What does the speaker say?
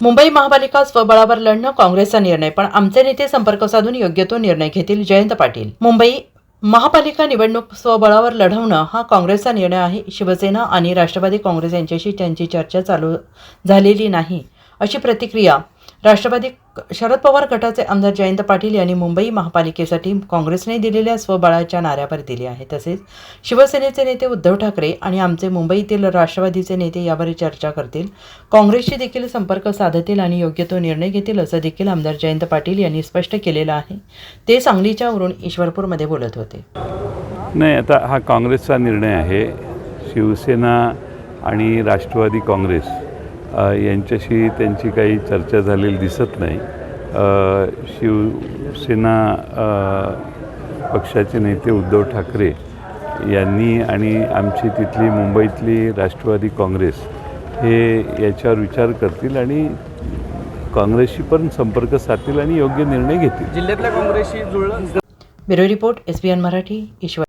मुंबई महापालिका स्वबळावर लढणं काँग्रेसचा निर्णय पण आमचे नेते संपर्क साधून योग्य तो निर्णय घेतील जयंत पाटील. मुंबई महापालिका निवडणूक स्वबळावर लढवणं हा काँग्रेसचा निर्णय आहे. शिवसेना आणि राष्ट्रवादी काँग्रेस यांच्याशी त्यांची चर्चा चालू झालेली नाही अशी प्रतिक्रिया राष्ट्रवादी शरद पवार गटाचे आमदार जयंत पाटील यांनी मुंबई महापालिकेसाठी काँग्रेसने दिलेल्या स्वबळाच्या नाऱ्यावर दिली आहे. तसेच शिवसेनेचे नेते उद्धव ठाकरे आणि आमचे मुंबईतील राष्ट्रवादीचे नेते यावर चर्चा करतील. काँग्रेसशी देखील संपर्क साधतील आणि योग्य तो निर्णय घेतील असं देखील आमदार जयंत पाटील यांनी स्पष्ट केलेलं आहे. ते सांगलीच्या वरून ईश्वरपूरमध्ये बोलत होते. नाही आता हा काँग्रेसचा निर्णय आहे. शिवसेना आणि राष्ट्रवादी काँग्रेस यांच्याशी त्यांची काही चर्चा झालेली दिसत नाही. शिवसेना पक्षाचे नेते उद्धव ठाकरे यांनी आणि आमची तिथली मुंबईतली राष्ट्रवादी काँग्रेस हे याच्यावर विचार करतील आणि काँग्रेसशी पण संपर्क साधतील आणि योग्य निर्णय घेतील. जिल्ह्यातल्या काँग्रेसशी जुळलं? Bureau report S B N Marathi Ishwar